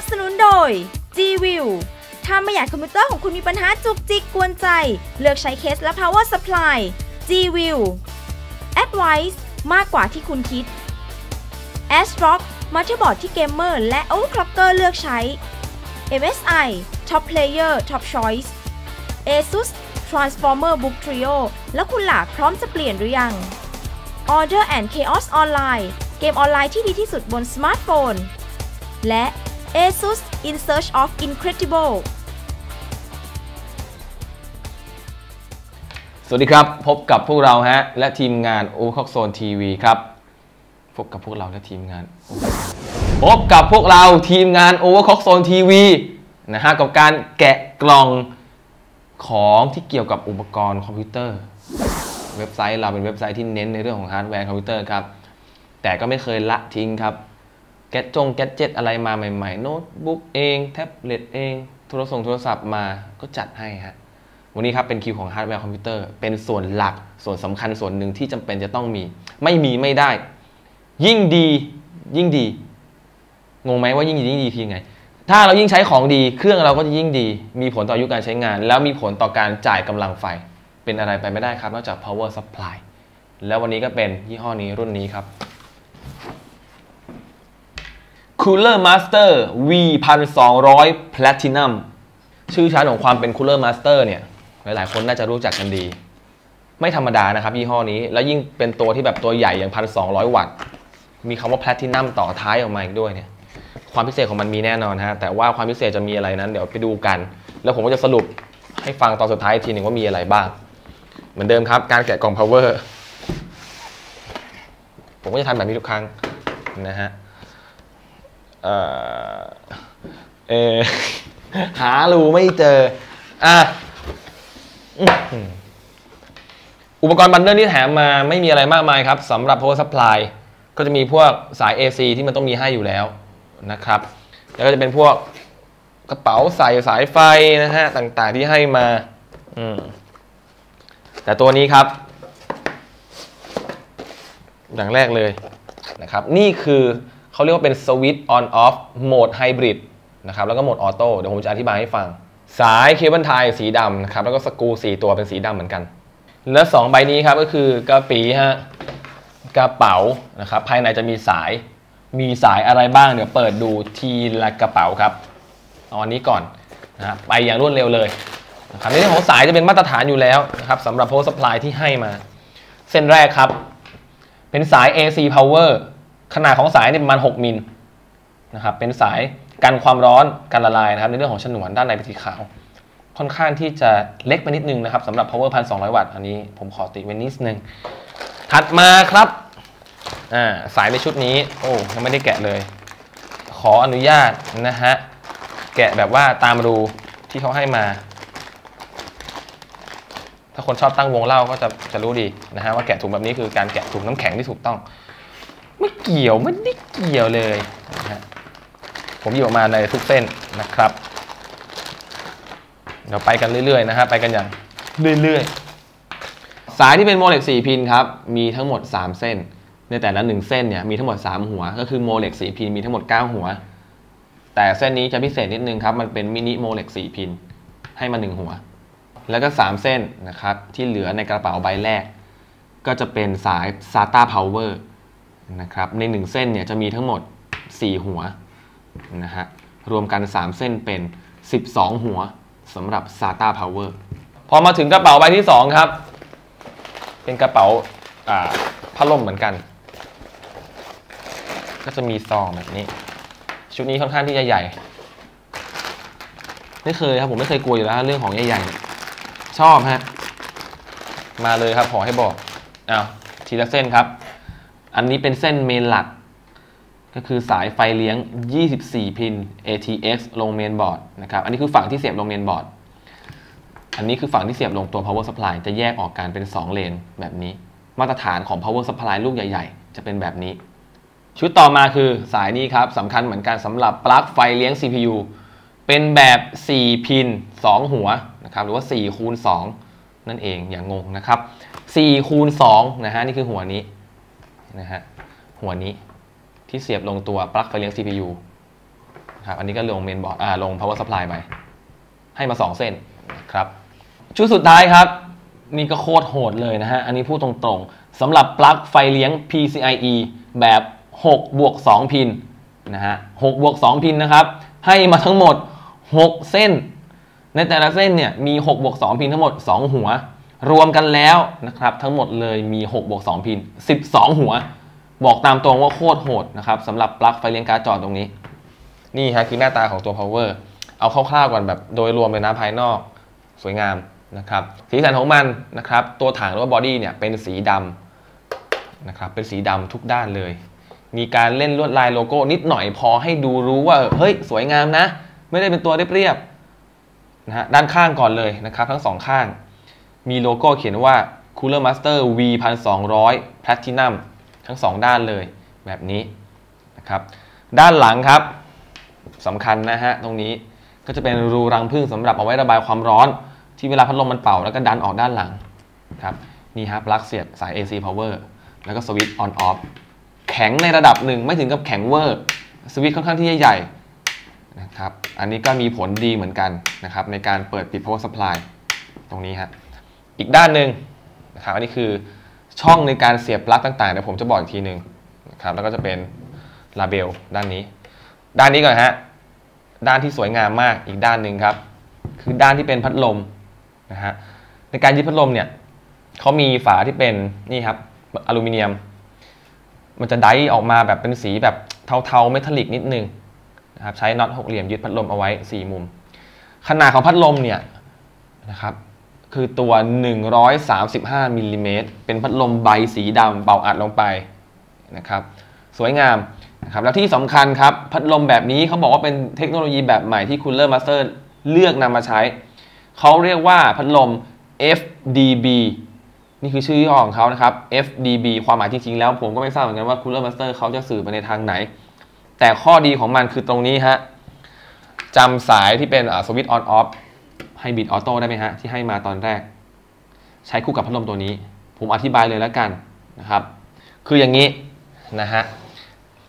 บสนุนโดย G-View ถ้าไม่อยากคอมพิวเตอร์ของคุณมีปัญหาจุกจิกกวนใจ เลือกใช้เคสและ power supply G-View Advice มากกว่าที่คุณคิด ASRock มาเตอร์บอร์ดที่เกมเมอร์และ overclocker เลือกใช้ MSI Top Player Top Choice ASUS Transformer Book Trio แล้วคุณหลากพร้อมจะเปลี่ยนหรือยัง Order and Chaos Online เกมออนไลน์ที่ดีที่สุดบนสมาร์ทโฟน และ ASUS In Search of Incredible สวัสดีครับ พบกับพวกเราฮะ และทีมงานโอคอกโซนทีวีครับ พบกับพวกเราและทีมงาน พบกับพวกเราทีมงาน o v e r c o c k Zone TV นะฮะ กับการแกะกล่องของที่เกี่ยวกับอุปกรณ์คอมพิวเตอร์ เว็บไซต์เราเป็นเว็บไซต์ที่เน้นในเรื่องของฮาร์ดแวร์คอมพิวเตอร์ครับ แต่ก็ไม่เคยละทิ้งครับ แกจงแกดเจ็ตอะไรมาใหม่ๆ โน้ตบุ๊กเอง แท็บเล็ตเองโทรศัพท์โทรศัพท์มาก็จัดให้ฮะวันนี้ครับเป็นคิวของฮาร์ดแวร์คอมพิวเตอร์เป็นส่วนหลักส่วนสำคัญส่วนหนึ่งที่จำเป็นจะต้องมี ไม่มีไม่ได้ ยิ่งดียิ่งดี งงไหมว่ายิ่งดียิ่งดีคือยังไง ถ้าเรายิ่งใช้ของดีเครื่องเราก็จะยิ่งดี มีผลต่ออายุการใช้งาน แล้วมีผลต่อการจ่ายกำลังไฟ เป็นอะไรไปไม่ได้ครับ นอกจาก power supply แล้ววันนี้ก็เป็นยี่ห้อนี้รุ่นนี้ครับ Cooler Master V 1200 Platinum ชื่อชั้นของความเป็น Cooler Master เนี่ย หลาย ๆ คนน่าจะรู้จักกันดี ไม่ธรรมดานะครับ ยี่ห้อนี้ แล้วยิ่งเป็นตัวที่แบบตัวใหญ่อย่าง 1,200 วัตต์ มีคำว่า Platinum ต่อท้ายออกมาอีกด้วยเนี่ย ความพิเศษของมันมีแน่นอนฮะ แต่ว่าความพิเศษจะมีอะไรนั้น เดี๋ยวไปดูกัน แล้วผมก็จะสรุปให้ฟังตอนสุดท้ายทีหนึ่งว่ามีอะไรบ้าง เหมือนเดิมครับ การแกะกล่อง power ผมก็จะทำแบบนี้ทุกครั้งนะฮะ เออเออหารูไม่เจอ อะ อุปกรณ์บันเดิลที่แถมมาไม่มีอะไรมากมายครับสำหรับ power supply ก็จะมีพวกสาย AC ที่มันต้องมีให้อยู่แล้วนะครับ แล้วก็จะเป็นพวกกระเป๋าใส่สายไฟนะฮะ ต่างๆที่ให้มาอืแต่ตัวนี้ครับ อย่างแรกเลยนะครับ นี่คือ เขาเรียกว่าเป็นสวิตช์ on off โหมดไฮบริดนะครับแล้วก็โหมดออโต้เดี๋ยวผมจะอธิบายให้ฟัง สายเคเบิลไทยสีดำนะครับแล้วก็สกรูสี่ตัวเป็นสีดำเหมือนกัน และสองใบนี้ครับก็คือกระปีฮะกระเป๋านะครับภายในจะมีสายมีสายอะไรบ้างเดี๋ยวเปิดดูทีละกระเป๋าครับเอาอันนี้ก่อนนะฮะไปอย่างรวดเร็วเลยนะครับในเรื่องของสายจะเป็นมาตรฐานอยู่แล้วนะครับสำหรับ power supply ที่ให้มา เส้นแรกครับ เป็นสาย AC power ขนาดของสายเนี่ยประมาณ 6 มิลนะครับเป็นสายกันความร้อนกันละลายนะครับในเรื่องของฉนวนด้านในเป็นสีขาว ค่อนข้างที่จะเล็กไปนิดนึงนะครับสำหรับ power 1,200 วัตต์อันนี้ผมขอติไว้นิดนึง ถัดมาครับอ่าสายในชุดนี้ โอ้ยังไม่ได้แกะเลย ขออนุญาตนะฮะ แกะแบบว่าตามรูที่เขาให้มา ถ้าคนชอบตั้งวงเล่าก็จะจะรู้ดีนะฮะว่าแกะถุงแบบนี้คือการแกะถุงน้ำแข็งที่ถูกต้อง ไม่เกี่ยวไม่ได้เกี่ยวเลยนะฮะผมหยิบออกมาในทุกเส้นนะครับเดี๋ยวไปกันเรื่อยๆนะฮะไปกันอย่างเรื่อยๆ สายที่เป็นโมเลก4พินครับมีทั้งหมด 3 เส้น ในแต่ละ1เส้นเนี่ยมีทั้งหมด 3 หัว ก็คือโมเลก4พินมีทั้งหมด 9 หัว แต่เส้นนี้จะพิเศษนิดนึงครับมันเป็นมินิโมเลก4พินให้มา 1 หัว แล้วก็ 3 เส้นนะครับที่เหลือในกระเป๋าใบแรก ก็จะเป็นสาย SATA Power นะครับใน 1 เส้นเนี่ยจะมีทั้งหมด 4 หัวนะฮะรวมกัน 3 เส้นเป็น 12 หัวสำหรับ SATA Power พอมาถึงกระเป๋าใบที่ 2 ครับ เป็นกระเป๋าอ่าพัดลมเหมือนกัน ก็จะมีซองแบบนี้ ชุดนี้ค่อนข้างที่จะใหญ่ ไม่เคยครับผมไม่เคยกลัวอยู่แล้วเรื่องของใหญ่ๆ ชอบฮะมาเลยครับขอให้บอกอ้าวทีละเส้นครับ อันนี้เป็นเส้นเมนหลัก ก็คือสายไฟเลี้ยง 24 พิน ATX ลงเมนบอร์ดนะครับ อันนี้คือฝั่งที่เสียบลงเมนบอร์ด อันนี้คือฝั่งที่เสียบลงตัว power supply จะแยกออกกันเป็น 2 เลนแบบนี้ มาตรฐานของ power supply ลูกใหญ่ ๆ จะเป็นแบบนี้ ชุดต่อมาคือสายนี้ครับสำคัญเหมือนกันสำหรับปลั๊กไฟเลี้ยง CPU เป็นแบบ 4 พิน 2 หัวนะครับ หรือว่า4คูณ2นั่นเองอย่างงงนะครับ4คูณ2นะฮะนี่คือหัวนี้ นะฮะหัวนี้ที่เสียบลงตัวปลั๊กไฟเลี้ยง CPU ครับอันนี้ก็ลงเมนบอร์ดอ่าลง power supply ไปให้มา 2 เส้นครับ ชุดสุดท้ายครับ นี่ก็โคตรโหดเลยนะฮะ อันนี้พูดตรงๆสำหรับปลั๊กไฟเลี้ยง PCIe แบบ6บวก2พินนะฮะ6บวก2พินนะครับ ให้มาทั้งหมด 6 เส้น ในแต่ละเส้นเนี่ยมี6บวก2พินทั้งหมด 2 หัว รวมกันแล้วนะครับทั้งหมดเลยมี6บวก2พิน 12 หัว บอกตามตรงว่าโคตรโหดนะครับสำหรับปลั๊กไฟเลี้ยงการ์ดจอตรงนี้ นี่ฮะคือหน้าตาของตัว power เอาคร่าวๆก่อนแบบโดยรวมเลยนะภายนอกสวยงามนะครับสีสันของมันนะครับตัวถังหรือว่าบอดี้เนี่ยเป็นสีดำนะครับเป็นสีดำทุกด้านเลย มีการเล่นลวดลายโลโก้นิดหน่อยพอให้ดูรู้ว่าเฮ้ยสวยงามนะ ไม่ได้เป็นตัวเรียบๆนะฮะด้านข้างก่อนเลยนะครับทั้งสองข้าง มีโลโก้เขียนว่า Cooler Master V 1200 Platinum ทั้งสองด้านเลยแบบนี้นะครับ ด้านหลังครับสำคัญนะฮะตรงนี้ก็จะเป็นรูรังผึ้งสำหรับเอาไว้ระบายความร้อน ที่เวลาพัดลมมันเป่าแล้วก็ดันออกด้านหลังครับนี่ฮะปลั๊กเสียบสาย AC power แล้วก็สวิตช์ on off แข็งในระดับหนึ่งไม่ถึงกับแข็งเวอร์สวิตช์ค่อนข้างที่ใหญ่นะครับ อันนี้ก็มีผลดีเหมือนกันนะครับในการเปิดปิด power supply ตรงนี้ฮะ อีกด้านหนึ่งนะครับอันนี้คือช่องในการเสียบปลั๊กต่างๆเดี๋ยวผมจะบอกอีกทีหนึ่งนะครับแล้วก็จะเป็นลาเบลด้านนี้ ด้านนี้ก่อนฮะด้านที่สวยงามมากอีกด้านหนึ่งครับ คือด้านที่เป็นพัดลมนะฮะในการยึดพัดลมเนี่ยเขามีฝาที่เป็นนี่ครับอลูมิเนียม มันจะไดออกมาแบบเป็นสีแบบเทาๆเมทัลลิกนิดนึงนะครับใช้น็อตหกเหลี่ยมยึดพัดลมเอาไว้ 4 มุม ขนาดของพัดลมเนี่ยนะครับ คือตัว 135มิลลิเมตรเป็นพัดลมใบสีดำเป่าอัดลงไปนะครับ สวยงามนะครับแล้วที่สำคัญครับ พัดลมแบบนี้เขาบอกว่าเป็นเทคโนโลยีแบบใหม่ที่ Cooler Master เลือกนำมาใช้ เขาเรียกว่าพัดลม FDB นี่คือชื่อย่อของเขานะครับ FDB ความหมายจริงๆแล้วผมก็ไม่ทราบเหมือนกันว่า Cooler Master เขาจะสื่อไปในทางไหน แต่ข้อดีของมันคือตรงนี้ฮะจำสายที่เป็นสวิตช์ on off ให้บิดออโต้ได้ไหมฮะ ที่ให้มาตอนแรก ใช้คู่กับพัดลมตัวนี้ ผมอธิบายเลยแล้วกันนะครับ คืออย่างนี้นะฮะ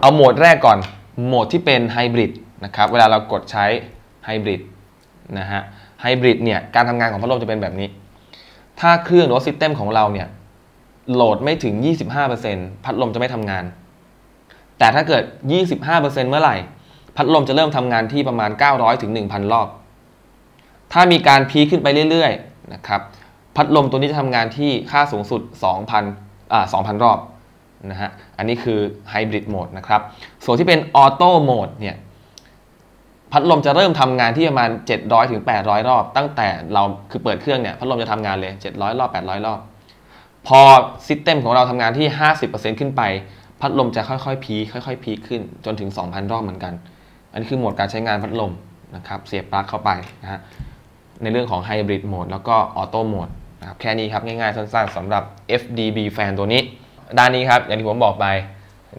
เอาโหมดแรกก่อน โหมดที่เป็นไฮบริดนะครับ เวลาเรากดใช้ไฮบริดนะฮะ ไฮบริดเนี่ย การทำงานของพัดลมจะเป็นแบบนี้ ถ้าเครื่องหรือว่าซิสเต็มของเราเนี่ยโหลดไม่ถึง 25%พัดลมจะไม่ทำงาน แต่ถ้าเกิด 25%เมื่อไหร่ พัดลมจะเริ่มทำงานที่ประมาณ 900ถึง1,000 รอบ ถ้ามีการพีขึ้นไปเรื่อยๆนะครับพัดลมตัวนี้จะทำงานที่ค่าสูงสุด 2,000อ่า2,000 รอบนะฮะอันนี้คือไฮบริดโหมดนะครับส่วนที่เป็นออโต้โหมดเนี่ยพัดลมจะเริ่มทำงานที่ประมาณ 700ถึง800 รอบ ตั้งแต่เราคือเปิดเครื่องเนี่ยพัดลมจะทำงานเลย 700 รอบ 800 รอบ พอซิสเต็มของเราทำงานที่ 50%ขึ้นไป พัดลมจะค่อยๆ พีคค่อยๆ พีคขึ้นจนถึง 2,000 รอบเหมือนกัน อันนี้คือโหมดการใช้งานพัดลมนะครับเสียบปลั๊กเข้าไปนะฮะ ในเรื่องของไฮบริดโหมดแล้วก็ออโต้โหมดนะครับแค่นี้ครับ ง่ายๆ สั้นๆสำหรับ FDB แฟนตัวนี้ ด้านนี้ครับ อย่างที่ผมบอกไป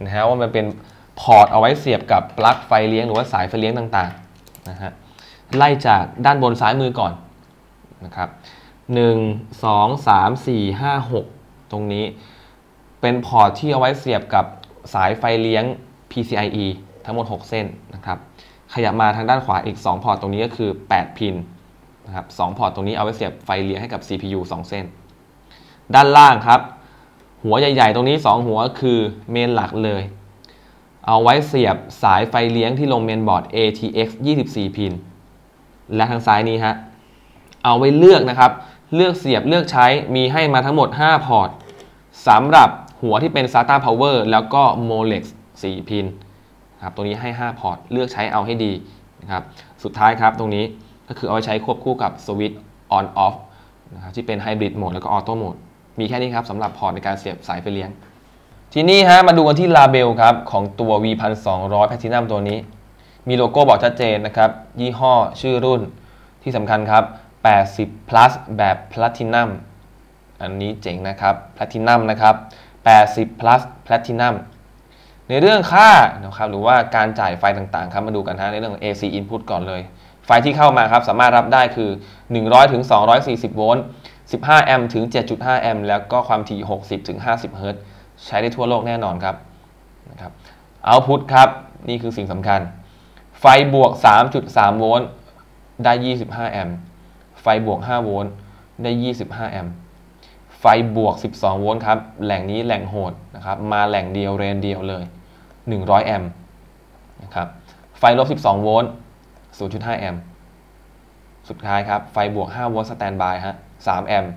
นะฮะว่ามันเป็นพอร์ตเอาไว้เสียบกับปลั๊กไฟเลี้ยงหรือว่าสายไฟเลี้ยงต่างๆนะฮะไล่จากด้านบนซ้ายมือก่อนนะครับ1 2 3 4 5 6 ตรงนี้ เป็นพอร์ตที่เอาไว้เสียบกับสายไฟเลี้ยง PCIe ทั้งหมด 6 เส้นนะครับขยับมาทางด้านขวาอีก 2 พอร์ตตรงนี้ก็คือ 8 พิน นะครับ2พอร์ตตรงนี้เอาไว้เสียบไฟเลี้ยงให้กับ CPU 2 เส้น ด้านล่างครับ หัวใหญ่ ๆ ตรงนี้ 2 หัวคือเมนหลักเลย เอาไว้เสียบสายไฟเลี้ยงที่ลงเมนบอร์ด ATX 24 พิน และทางซ้ายนี้ฮะ เอาไว้เลือกนะครับ เลือกเสียบเลือกใช้มีให้มาทั้งหมด 5 พอร์ตสำหรับหัวที่เป็น SATA Power แล้วก็ Molex 4 พินครับ ตรงนี้ให้ 5 พอร์ต เลือกใช้เอาให้ดีนะครับ สุดท้ายครับตรงนี้ ก็คือเอาไว้ใช้ควบคู่กับสวิตช์ on off นะครับที่เป็นไฮบริดโหมดแล้วก็ออโต้โหมดมีแค่นี้ครับสำหรับพอร์ตในการเสียบสายไฟเลี้ยง ทีนี้ฮะมาดูกันที่ลาเบลครับของตัว V 1 2 0 0 Platinum ตัวนี้ มีโลโก้บอกชัดเจนนะครับ ยี่ห้อชื่อรุ่นที่สำคัญครับ 80 plus แบบ Platinum อันนี้เจ๋งนะครับ Platinum นะครับ 80 plus Platinum ในเรื่องค่านะครับหรือว่าการจ่ายไฟต่างๆครับมาดูกันฮะในเรื่องของ AC input ก่อนเลย ไฟที่เข้ามาครับสามารถรับได้คือ 100ถึง240 โวลต์ 15 แอมป์ถึง 7.5 แอมป์แล้วก็ความถี่ 60ถึง50 เฮิรตซ์ใช้ได้ทั่วโลกแน่นอนครับนะครับเอาพุทครับ นี่คือสิ่งสำคัญ ไฟบวก 3.3 โวลต์ได้ 25 แอมป์ไฟบวก 5 โวลต์ได้ 25 แอมป์ไฟบวก 12 โวลต์ครับ แหล่งนี้แหล่งโหดนะครับ มาแหล่งเดียวเรนเดียวเลย 100 แอมป์นะครับ ไฟลบ 12 โวลต์ 0.5 แอมป์สุดท้ายครับไฟบวก 5 โวลต์สแตนบายฮะ 3 แอมป์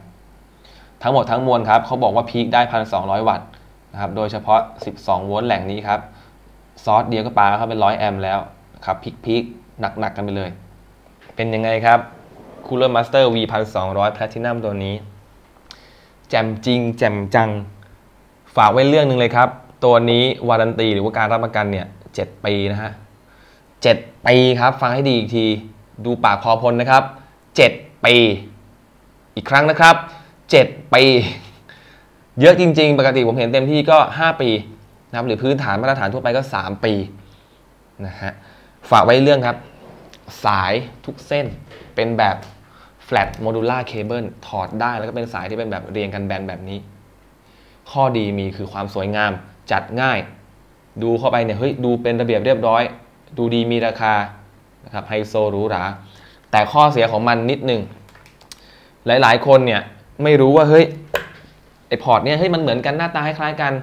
ทั้งหมดทั้งมวลครับเขาบอกว่าพีคได้ 1,200 วัตต์นะครับโดยเฉพาะ 12 โวลต์แหล่งนี้ครับ ซอสเดียวก็ปาเข้าเป็น 100 แอมป์แล้วครับพีคพีคหนักหนักกันไปเลย เป็นยังไงครับ Cooler Master V 1200 Platinum ตัวนี้ แจ่มจริง แจ่มจัง ฝากไว้เรื่องหนึ่งเลยครับ ตัวนี้วารันตีหรือว่าการรับประกันเนี่ย 7 ปีนะฮะ 7 ปีครับ ฟังให้ดีอีกที ดูปากคอพลนะครับ 7 ปี อีกครั้งนะครับ 7 ปี เยอะจริง ๆ ปกติผมเห็นเต็มที่ก็ 5 ปีนะครับหรือพื้นฐานมาตรฐานทั่วไปก็ 3 ปีนะฮะฝากไว้เรื่องครับ สายทุกเส้นเป็นแบบ flat modular cable ถอดได้แล้วก็เป็นสายที่เป็นแบบเรียงกันแบนแบบนี้ ข้อดีมีคือความสวยงามจัดง่าย ดูเข้าไปเนี่ยเฮ้ยดูเป็นระเบียบเรียบร้อย ดูดีมีราคานะครับไฮโซหรูหรา แต่ข้อเสียของมันนิดนึง หลายๆ คนเนี่ยไม่รู้ว่าเฮ้ยไอพอร์ตเนี่ยเฮ้ยมันเหมือนกันหน้าตาคล้ายๆกัน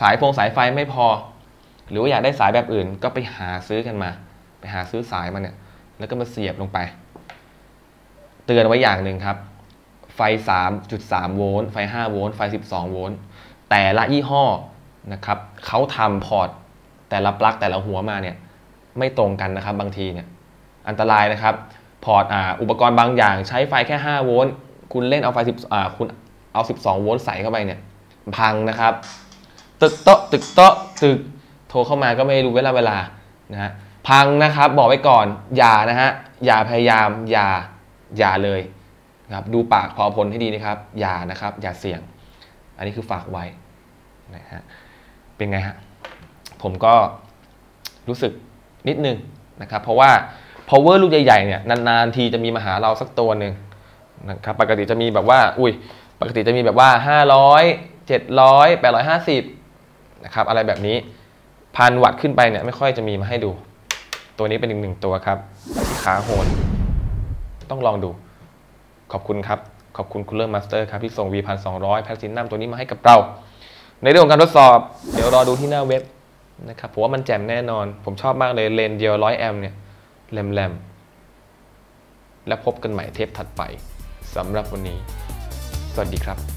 สายฟงสายไฟไม่พอ หรือว่าอยากได้สายแบบอื่นก็ไปหาซื้อกันมา ไปหาซื้อสายมาเนี่ยแล้วก็มาเสียบลงไป เตือนไว้อย่างหนึ่งครับ ไฟ 3.3 โวลต์ไฟ 5 โวลต์ไฟ 12 โวลต์แต่ละยี่ห้อนะครับเขาทำพอร์ต แต่ละปลั๊กแต่ละหัวมาเนี่ยไม่ตรงกันนะครับบางทีเนี่ยอันตรายนะครับพอร์ตอุปกรณ์บางอย่างใช้ไฟแค่ 5 โวลต์คุณเล่นเอาไฟ10อ่าคุณเอา 12 โวลต์ใส่เข้าไปเนี่ยพังนะครับ ตึกโต๊ะตึกโต๊ะตึกโทรเข้ามาก็ไม่รู้เวลาเวลานะฮะพังนะครับบอกไว้ก่อนอย่านะฮะอย่าพยายามอย่าอย่าเลยนะครับดูปากพอพลให้ดีนะครับ อย่านะครับ อย่าเสี่ยง อันนี้คือฝากไว้นะฮะเป็นไงฮะ ผมก็รู้สึกนิดนึงนะครับ เพราะว่า power ลูกใหญ่ๆเนี่ยนานๆทีจะมีมาหาเราสักตัวหนึ่งนะครับปกติจะมีแบบว่า อุ้ยปกติจะมีแบบว่า 500 700 850นะครับอะไรแบบนี้พันวัตต์ขึ้นไปเนี่ยไม่ค่อยจะมีมาให้ดู ตัวนี้เป็นอีกหนึ่งตัวครับขาโหนต้องลองดู ขอบคุณครับ ขอบคุณ Cooler Master ครับ ที่ส่ง V1200 แพลตินัมตัวนี้มาให้กับเรา ในเรื่องของการทดสอบ เดี๋ยวรอดูที่หน้าเว็บ นะครับผมว่ามันแจ่มแน่นอน ผมชอบมากเลยเลนเดียร้อยแอมเนี่ยแหลมๆและพบกันใหม่เทปถัดไปสำหรับวันนี้ สวัสดีครับ